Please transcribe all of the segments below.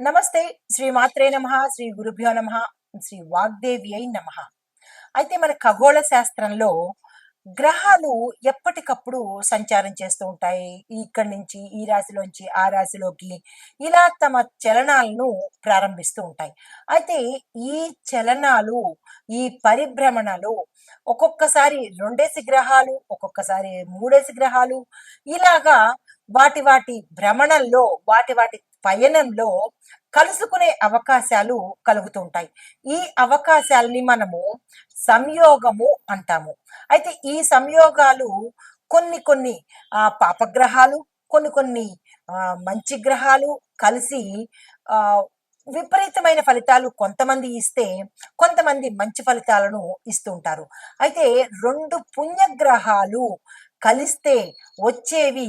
నమస్తే. శ్రీ మాత్రే నమ. శ్రీ గురుభ్యో నమ. శ్రీ వాగ్దేవి అయి నమ. అయితే మన ఖగోళ శాస్త్రంలో గ్రహాలు ఎప్పటికప్పుడు సంచారం చేస్తూ ఉంటాయి. ఇక్కడి నుంచి ఈ రాశిలోంచి ఆ రాశిలోకి ఇలా తమ చలనాలను ప్రారంభిస్తూ ఉంటాయి. అయితే ఈ చలనాలు ఈ పరిభ్రమణలు ఒక్కొక్కసారి రెండేసి గ్రహాలు ఒక్కొక్కసారి మూడేసి గ్రహాలు ఇలాగా వాటి వాటి భ్రమణంలో వాటి వాటి పయనంలో కలుసుకునే అవకాశాలు కలుగుతుంటాయి ఈ అవకాశాలని మనము సంయోగము అంటాము. అయితే ఈ సంయోగాలు కొన్ని కొన్ని ఆ, పాపగ్రహాలు కొన్ని కొన్ని మంచి గ్రహాలు కలిసి ఆ విపరీతమైన ఫలితాలు కొంతమంది ఇస్తే కొంతమంది మంచి ఫలితాలను ఇస్తుంటారు అయితే రెండు పుణ్యగ్రహాలు కలిస్తే వచ్చేవి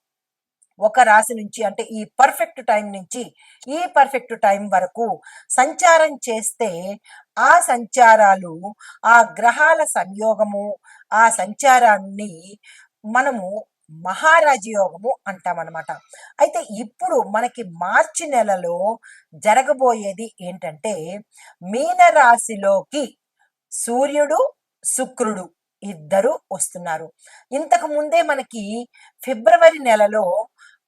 ఒక రాశి నుంచి అంటే ఈ పర్ఫెక్ట్ టైం నుంచి ఈ పర్ఫెక్ట్ టైం వరకు సంచారం చేస్తే ఆ సంచారాలు ఆ గ్రహాల సంయోగము ఆ సంచారాన్ని మనము మహారాజయోగము అంటామన్నమాట అయితే ఇప్పుడు మనకి మార్చి నెలలో జరగబోయేది ఏంటంటే మీనరాశిలోకి సూర్యుడు శుక్రుడు ఇద్దరు వస్తున్నారు. ఇంతకు ముందే మనకి ఫిబ్రవరి నెలలో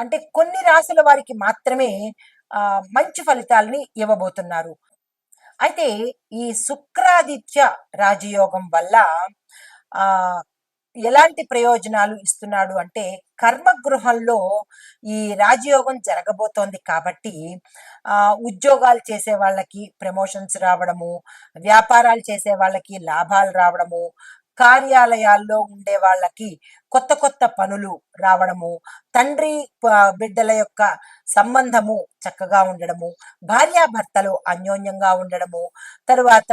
అంటే కొన్ని రాశుల వారికి మాత్రమే ఆ, మంచి ఫలితాలని ఇవ్వబోతున్నారు. అయితే ఈ శుక్రాదిత్య రాజయోగం వల్ల ఆ ఎలాంటి ప్రయోజనాలు ఇస్తున్నాడు అంటే కర్మగృహంలో ఈ రాజయోగం జరగబోతోంది కాబట్టి ఆ ఉద్యోగాలు చేసే వాళ్ళకి ప్రమోషన్స్ రావడము వ్యాపారాలు చేసే వాళ్ళకి లాభాలు రావడము కార్యాలయాల్లో ఉండే వాళ్ళకి కొత్త కొత్త పనులు రావడము తండ్రి బిడ్డల యొక్క సంబంధము చక్కగా ఉండడము భార్యాభర్తలు అన్యోన్యంగా ఉండడము తరువాత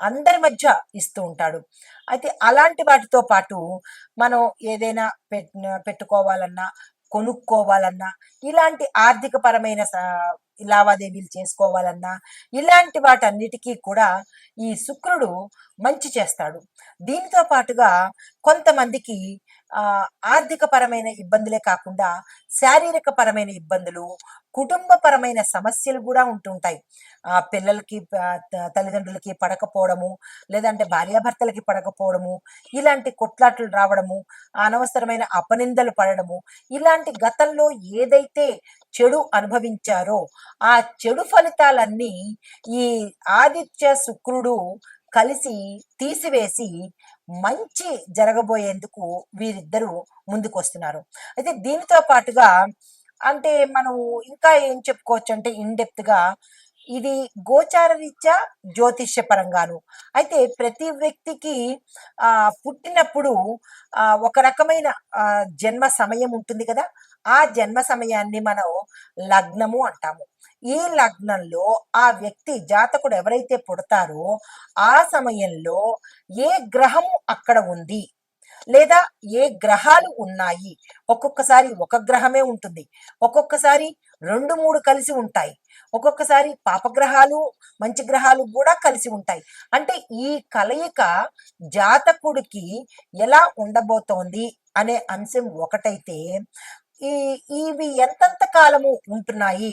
అందరి మధ్య ఇస్తూ ఉంటాడు. అయితే అలాంటి వాటితో పాటు మనం ఏదైనా పెట్ పెట్టుకోవాలన్నా కొనుక్కోవాలన్నా ఇలాంటి ఆర్థిక పరమైన లావాదేవీలు చేసుకోవాలన్నా ఇలాంటి వాటన్నిటికీ కూడా ఈ శుక్రుడు మంచి చేస్తాడు. దీనితో పాటుగా కొంతమందికి ఆ, ఆర్థికపరమైన ఇబ్బందులే కాకుండా శారీరక పరమైన ఇబ్బందులు కుటుంబపరమైన సమస్యలు కూడా ఉంటుంటాయి ఆ పిల్లలకి తల్లిదండ్రులకి పడకపోవడము లేదంటే భార్యాభర్తలకి పడకపోవడము ఇలాంటి కొట్లాట్లు రావడము అనవసరమైన అపనిందలు పడడము ఇలాంటి గతంలో ఏదైతే చెడు అనుభవించారో ఆ చెడు ఫలితాలన్నీ ఈ ఆదిత్య శుక్రుడు కలిసి తీసివేసి మంచి జరగబోయేందుకు వీరిద్దరూ ముందుకు వస్తున్నారు అయితే దీనితో పాటుగా అంటే మనం ఇంకా ఏం చెప్పుకోవచ్చు అంటే ఇన్డెప్త్గా ఇది గోచార రీత్యా జ్యోతిష్య పరంగాను. అయితే ప్రతి వ్యక్తికి ఆ పుట్టినప్పుడు ఆ ఒక రకమైన జన్మ సమయం ఉంటుంది కదా? ఆ జన్మ సమయాన్ని మనం లగ్నము అంటాము. ఈ లగ్నంలో ఆ వ్యక్తి జాతకుడు ఎవరైతే పుడతారో ఆ సమయంలో ఏ గ్రహము అక్కడ ఉంది? లేదా ఏ గ్రహాలు ఉన్నాయి? ఒక్కొక్కసారి ఒక గ్రహమే ఉంటుంది. ఒక్కొక్కసారి రెండు మూడు కలిసి ఉంటాయి. ఒక్కొక్కసారి పాపగ్రహాలు మంచి గ్రహాలు కూడా కలిసి ఉంటాయి. అంటే ఈ కలయిక జాతకుడికి ఎలా ఉండబోతోంది అనే అంశం ఒకటైతే ఈ ఇవి ఎంతంత కాలము ఉంటున్నాయి?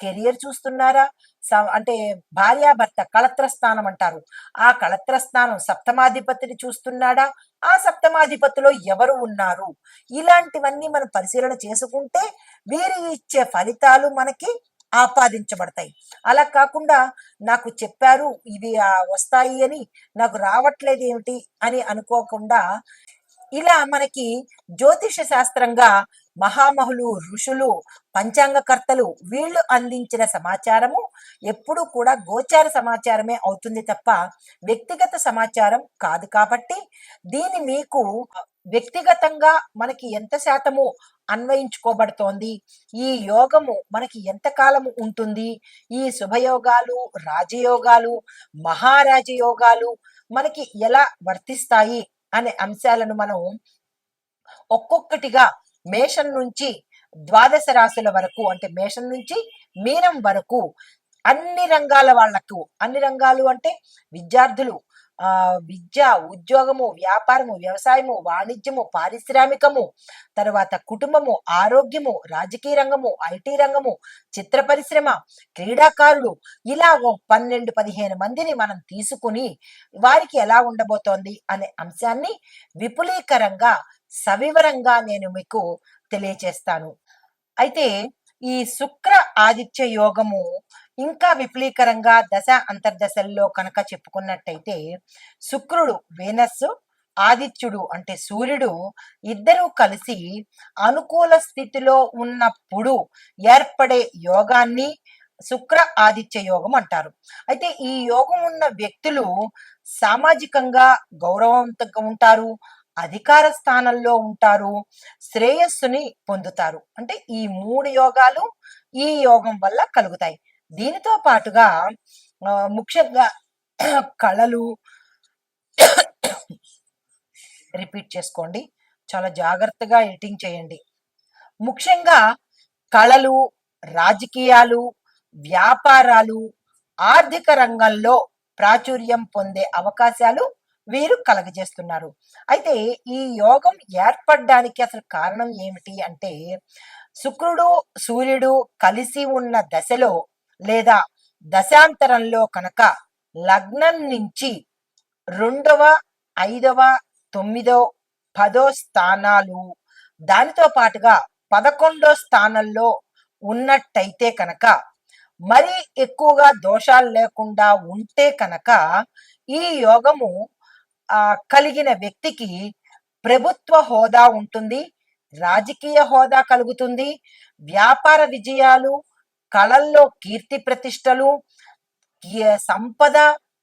కెరియర్ చూస్తున్నారా? స- అంటే భార్యాభర్త కళత్ర స్థానం అంటారు. ఆ కళత్ర స్థానం సప్తమాధిపతిని చూస్తున్నాడా? ఆ సప్తమాధిపతిలో ఎవరు ఉన్నారు? ఇలాంటివన్నీ మనం పరిశీలన చేసుకుంటే వీరు ఇచ్చే ఫలితాలు మనకి ఆపాదించబడతాయి. అలా కాకుండా నాకు చెప్పారు ఇవి వస్తాయి అని నాకు రావట్లేదు ఏమిటి అని అనుకోకుండా ఇలా మనకి జ్యోతిష శాస్త్రంగా మహామహులు ఋషులు పంచాంగకర్తలు వీళ్ళు అందించిన సమాచారము ఎప్పుడు కూడా గోచార సమాచారమే అవుతుంది తప్ప వ్యక్తిగత సమాచారం కాదు కాబట్టి దీని మీకు వ్యక్తిగతంగా మనకి ఎంత శాతము అన్వయించుకోబడుతోంది? ఈ యోగము మనకి ఎంత కాలము ఉంటుంది? ఈ శుభయోగాలు రాజయోగాలు మహారాజయోగాలు మనకి ఎలా వర్తిస్తాయి? అనే అంశాలను మనం ఒక్కొక్కటిగా మేషం నుంచి ద్వాదశ రాశుల వరకు అంటే మేషం నుంచి మీనం వరకు అన్ని రంగాల వాళ్ళకు అన్ని రంగాలు అంటే విద్యార్థులు ఆ విద్య ఉద్యోగము వ్యాపారము వ్యవసాయము వాణిజ్యము పారిశ్రామికము తర్వాత కుటుంబము ఆరోగ్యము రాజకీయ రంగము ఐటీ రంగము చిత్ర పరిశ్రమ క్రీడాకారులు ఇలా ఓ పన్నెండు పదిహేను మందిని మనం తీసుకుని వారికి ఎలా ఉండబోతోంది అనే అంశాన్ని విపులీకరంగా సవివరంగా నేను మీకు తెలియచేస్తాను. అయితే ఈ శుక్ర ఆదిత్య యోగము ఇంకా విపులీకరంగా దశ అంతర్దశల్లో కనుక చెప్పుకున్నట్టయితే శుక్రుడు వేనస్సు ఆదిత్యుడు అంటే సూర్యుడు ఇద్దరూ కలిసి అనుకూల స్థితిలో ఉన్నప్పుడు ఏర్పడే యోగాన్ని శుక్ర ఆదిత్య యోగం అంటారు. అయితే ఈ యోగం ఉన్న వ్యక్తులు సామాజికంగా గౌరవంతంగా ఉంటారు అధికార స్థానంలో ఉంటారు శ్రేయస్సుని పొందుతారు. అంటే ఈ మూడు యోగాలు ఈ యోగం వల్ల కలుగుతాయి. దీనితో పాటుగా ముఖ్యంగా కళలు రిపీట్ చేసుకోండి. చాలా జాగ్రత్తగా ఎడిటింగ్ చేయండి. ముఖ్యంగా కళలు రాజకీయాలు వ్యాపారాలు ఆర్థిక రంగంలో ప్రాచుర్యం పొందే అవకాశాలు వీరు కలగజేస్తున్నారు. అయితే ఈ యోగం ఏర్పడడానికి అసలు కారణం ఏమిటి అంటే శుక్రుడు సూర్యుడు కలిసి ఉన్న దశలో లేదా దశాంతరంలో కనుక లగ్నం నుంచి రెండవ ఐదవ తొమ్మిదో పదో స్థానాలు దానితో పాటుగా పదకొండో స్థానంలో ఉన్నట్టయితే కనుక మరి ఎక్కువగా దోషాలు లేకుండా ఉంటే కనుక ఈ యోగము కలిగిన వ్యక్తికి ప్రభుత్వ హోదా ఉంటుంది రాజకీయ హోదా కలుగుతుంది వ్యాపార విజయాలు కళల్లో కీర్తి ప్రతిష్టలు సంపద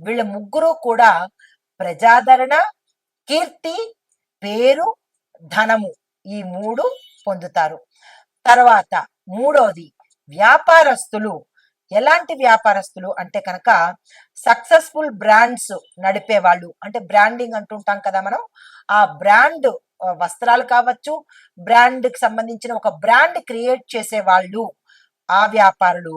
వీళ్ళ ముగ్గురు కూడా ప్రజాదరణ కీర్తి పేరు ధనము ఈ మూడు పొందుతారు. తర్వాత మూడోది వ్యాపారస్తులు. ఎలాంటి వ్యాపారస్తులు అంటే కనుక సక్సెస్ఫుల్ బ్రాండ్స్ నడిపే వాళ్ళు అంటే బ్రాండింగ్ అంటుంటాం కదా మనం. ఆ బ్రాండ్ వస్త్రాలు కావచ్చు బ్రాండ్కి సంబంధించిన ఒక బ్రాండ్ క్రియేట్ చేసే వాళ్ళు ఆ వ్యాపారులు.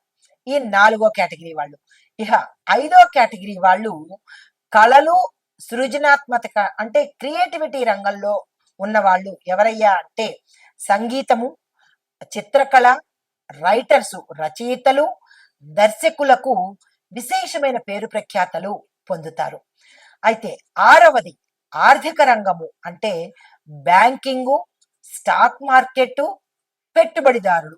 ఈ నాలుగో కేటగిరీ వాళ్ళు. ఇహ ఐదో కేటగిరీ వాళ్ళు కళలు సృజనాత్మక అంటే క్రియేటివిటీ రంగంలో ఉన్న వాళ్ళు ఎవరయ్యా అంటే సంగీతము చిత్రకళ రైటర్స్ రచయితలు దర్శకులకు విశేషమైన పేరు ప్రఖ్యాతలు పొందుతారు. అయితే ఆరవది ఆర్థిక రంగము అంటే బ్యాంకింగు స్టాక్ మార్కెట్ పెట్టుబడిదారులు.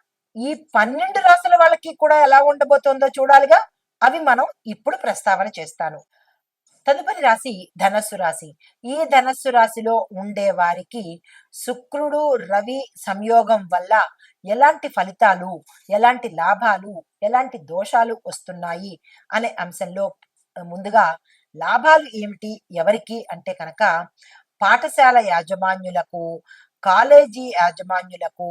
ఈ పన్నెండు రాసుల వాళ్ళకి కూడా ఎలా ఉండబోతోందో చూడాలిగా. అవి మనం ఇప్పుడు ప్రస్తావన చేస్తాను. తదుపరి రాశి ధనస్సు రాశి. ఈ ధనస్సు రాశిలో ఉండే వారికి శుక్రుడు రవి సంయోగం వల్ల ఎలాంటి ఫలితాలు ఎలాంటి లాభాలు ఎలాంటి దోషాలు వస్తున్నాయి అనే అంశంలో ముందుగా లాభాలు ఏమిటి ఎవరికి అంటే కనుక పాఠశాల యాజమాన్యులకు కాలేజీ యాజమాన్యులకు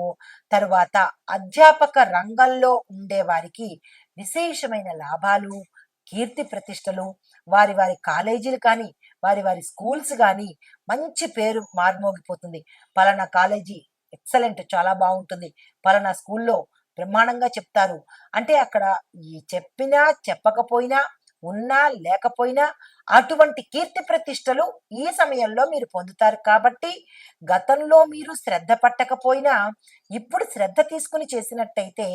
తరువాత అధ్యాపక రంగంలో ఉండే వారికి విశేషమైన లాభాలు కీర్తి ప్రతిష్టలు వారి వారి కాలేజీలు కానీ వారి వారి స్కూల్స్ కానీ మంచి పేరు మార్మోగిపోతుంది. పలానా కాలేజీ ఎక్సలెంట్ చాలా బాగుంటుంది. పలానా స్కూల్లో బ్రహ్మాండంగా చెప్తారు. అంటే అక్కడ ఈ చెప్పినా చెప్పకపోయినా ఉన్నా లేకపోయినా అటువంటి కీర్తి ప్రతిష్టలు ఈ సమయంలో మీరు పొందుతారు కాబట్టి గతంలో మీరు శ్రద్ధ పట్టకపోయినా ఇప్పుడు శ్రద్ధ తీసుకుని చేసినట్టయితే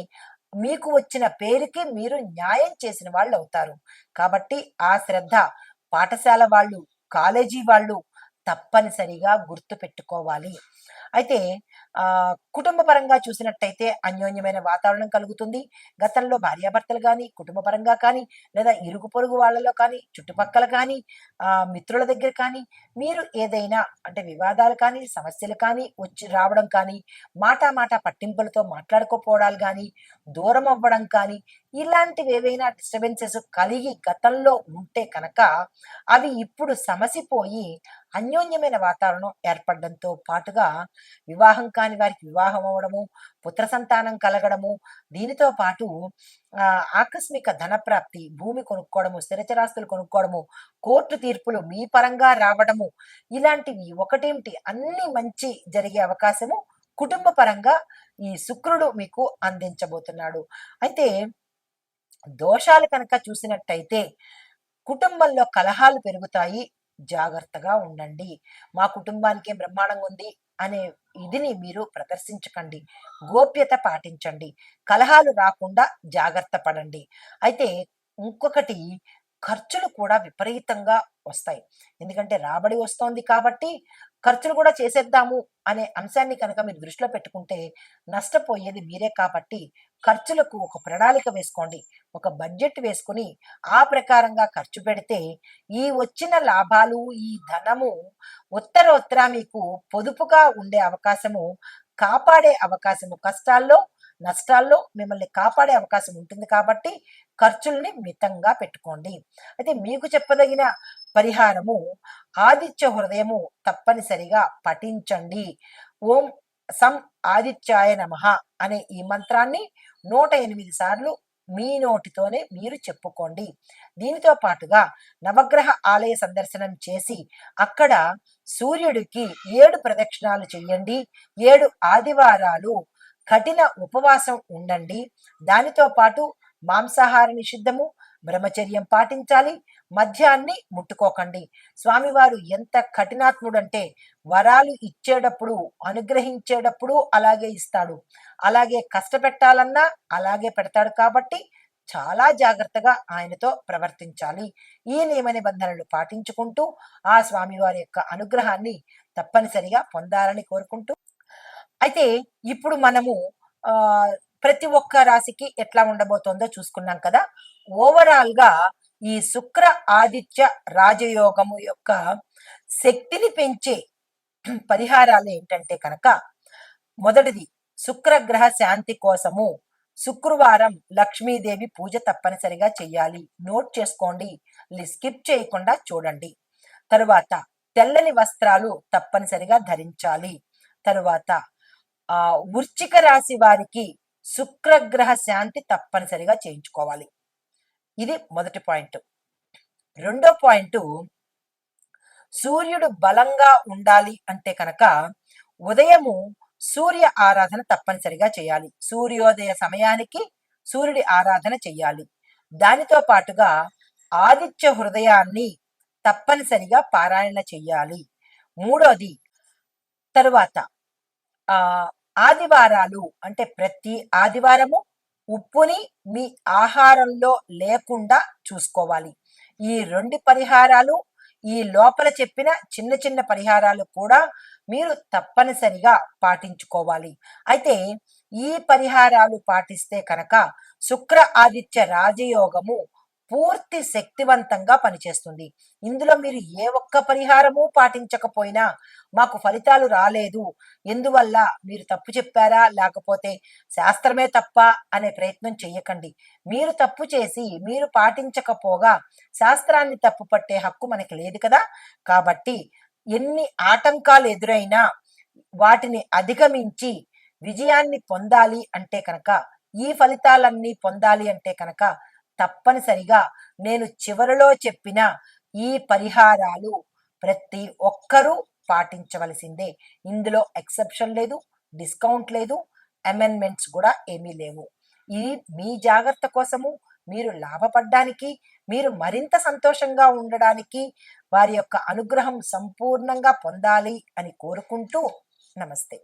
మీకు వచ్చిన పేరుకి మీరు న్యాయం చేసిన వాళ్ళు అవుతారు. కాబట్టి ఆ శ్రద్ధ పాఠశాల వాళ్ళు కాలేజీ వాళ్ళు తప్పనిసరిగా గుర్తు పెట్టుకోవాలి అయితే ఆ కుటుంబ పరంగా చూసినట్టయితే అన్యోన్యమైన వాతావరణం కలుగుతుంది. గతంలో భార్యాభర్తలు కానీ కుటుంబ పరంగా కానీ లేదా ఇరుగు పొరుగు వాళ్ళలో కానీ చుట్టుపక్కల కానీ ఆ మిత్రుల దగ్గర కానీ మీరు ఏదైనా అంటే వివాదాలు కానీ సమస్యలు కానీ వచ్చి రావడం కానీ మాట మాట పట్టింపులతో మాట్లాడుకోపోవడాలు కానీ దూరం అవ్వడం కానీ ఇలాంటివి ఏవైనా డిస్టర్బెన్సెస్ కలిగి గతంలో ఉంటే కనుక అవి ఇప్పుడు సమసిపోయి అన్యోన్యమైన వాతావరణం ఏర్పడడంతో పాటుగా వివాహం కాని వారికి వివాహం అవ్వడము పుత్ర సంతానం కలగడము దీనితో పాటు ఆకస్మిక ధనప్రాప్తి భూమి కొనుక్కోవడము స్థిరచరాస్తులు కొనుక్కోవడము కోర్టు తీర్పులు మీ పరంగా రావడము ఇలాంటివి ఒకటేమిటి? అన్ని మంచి జరిగే అవకాశము కుటుంబ పరంగా ఈ శుక్రుడు మీకు అందించబోతున్నాడు. అయితే దోషాలు కనుక చూసినట్టయితే కుటుంబంలో కలహాలు పెరుగుతాయి జాగ్రత్తగా ఉండండి. మా కుటుంబానికి బ్రహ్మాండంగా ఉంది అనే ఇదిని మీరు ప్రదర్శించకండి. గోప్యత పాటించండి. కలహాలు రాకుండా జాగ్రత్త పడండి. అయితే ఇంకొకటి ఖర్చులు కూడా విపరీతంగా వస్తాయి. ఎందుకంటే రాబడి వస్తోంది కాబట్టి ఖర్చులు కూడా చేసేద్దాము అనే అంశాన్ని కనుక మీరు దృష్టిలో పెట్టుకుంటే నష్టపోయేది మీరే కాబట్టి ఖర్చులకు ఒక ప్రణాళిక వేసుకోండి. ఒక బడ్జెట్ వేసుకుని ఆ ప్రకారంగా ఖర్చు పెడితే ఈ వచ్చిన లాభాలు ఈ ధనము ఉత్తరోత్తర మీకు పొదుపుగా ఉండే అవకాశము కాపాడే అవకాశము కష్టాల్లో నష్టాల్లో మిమ్మల్ని కాపాడే అవకాశం ఉంటుంది కాబట్టి ఖర్చుల్ని మితంగా పెట్టుకోండి. అయితే మీకు చెప్పదగిన పరిహారము ఆదిత్య హృదయము తప్పనిసరిగా పఠించండి. ఓం సం ఆదిత్యాయ నమః అనే ఈ మంత్రాన్ని నూట ఎనిమిది సార్లు మీ నోటితోనే మీరు చెప్పుకోండి. దీనితో పాటుగా నవగ్రహ ఆలయ సందర్శనం చేసి అక్కడ సూర్యుడికి ఏడు ప్రదక్షిణాలు చేయండి. ఏడు ఆదివారాలు కఠిన ఉపవాసం ఉండండి. దానితో పాటు మాంసాహార నిషిద్ధము బ్రహ్మచర్యం పాటించాలి మద్యాన్ని ముట్టుకోకండి. స్వామివారు ఎంత కఠినాత్ముడంటే వరాలు ఇచ్చేటప్పుడు అనుగ్రహించేటప్పుడు అలాగే ఇస్తాడు. అలాగే కష్టపెట్టాలన్నా అలాగే పెడతాడు కాబట్టి చాలా జాగ్రత్తగా ఆయనతో ప్రవర్తించాలి. ఈ నియమ నిబంధనలు పాటించుకుంటూ ఆ స్వామివారి యొక్క అనుగ్రహాన్ని తప్పనిసరిగా పొందాలని కోరుకుంటూ. అయితే ఇప్పుడు మనము ప్రతి ఒక్క రాశికి ఎట్లా ఉండబోతోందో చూసుకున్నాం కదా. ఓవరాల్గా ఈ శుక్ర ఆదిత్య రాజయోగము యొక్క శక్తిని పెంచే పరిహారాలు ఏంటంటే కనుక మొదటిది శుక్రగ్రహ శాంతి కోసము శుక్రవారం లక్ష్మీదేవి పూజ తప్పనిసరిగా చేయాలి. నోట్ చేసుకోండి స్కిప్ చేయకుండా చూడండి. తరువాత తెల్లని వస్త్రాలు తప్పనిసరిగా ధరించాలి. తరువాత ఆ వృశ్చిక రాశి వారికి శుక్రగ్రహ శాంతి తప్పనిసరిగా చేయించుకోవాలి. ఇది మొదటి పాయింట్. రెండో పాయింట్ సూర్యుడు బలంగా ఉండాలి అంటే కనుక ఉదయము సూర్య ఆరాధన తప్పనిసరిగా చేయాలి. సూర్యోదయ సమయానికి సూర్యుడి ఆరాధన చెయ్యాలి దానితో పాటుగా ఆదిత్య హృదయాన్ని తప్పనిసరిగా పారాయణ చెయ్యాలి మూడోది తరువాత ఆ ఆదివారాలు అంటే ప్రతి ఆదివారము ఉప్పుని మీ ఆహారంలో లేకుండా చూసుకోవాలి. ఈ రెండు పరిహారాలు ఈ లోపల చెప్పిన చిన్న చిన్న పరిహారాలు కూడా మీరు తప్పనిసరిగా పాటించుకోవాలి. అయితే ఈ పరిహారాలు పాటిస్తే కనుక శుక్ర ఆదిత్య రాజయోగము పూర్తి శక్తివంతంగా పనిచేస్తుంది. ఇందులో మీరు ఏ ఒక్క పరిహారము పాటించకపోయినా మాకు ఫలితాలు రాలేదు. ఎందువల్ల మీరు తప్పు చెప్పారా? లేకపోతే శాస్త్రమే తప్ప అనే ప్రయత్నం చెయ్యకండి. మీరు తప్పు చేసి మీరు పాటించకపోగా శాస్త్రాన్ని తప్పు పట్టే హక్కు మనకి లేదు కదా? కాబట్టి ఎన్ని ఆటంకాలు ఎదురైనా వాటిని అధిగమించి విజయాన్ని పొందాలి అంటే కనుక ఈ ఫలితాలన్నీ పొందాలి అంటే కనుక తప్పనిసరిగా నేను చివరిలో చెప్పిన ఈ పరిహారాలు ప్రతి ఒక్కరూ పాటించవలసిందే. ఇందులో ఎక్సెప్షన్ లేదు డిస్కౌంట్ లేదు అమెండ్మెంట్స్ కూడా ఏమీ లేవు. ఇది మీ జాగ్రత్త కోసము మీరు లాభపడ్డానికి మీరు మరింత సంతోషంగా ఉండడానికి వారి యొక్క అనుగ్రహం సంపూర్ణంగా పొందాలి అని కోరుకుంటూ నమస్తే.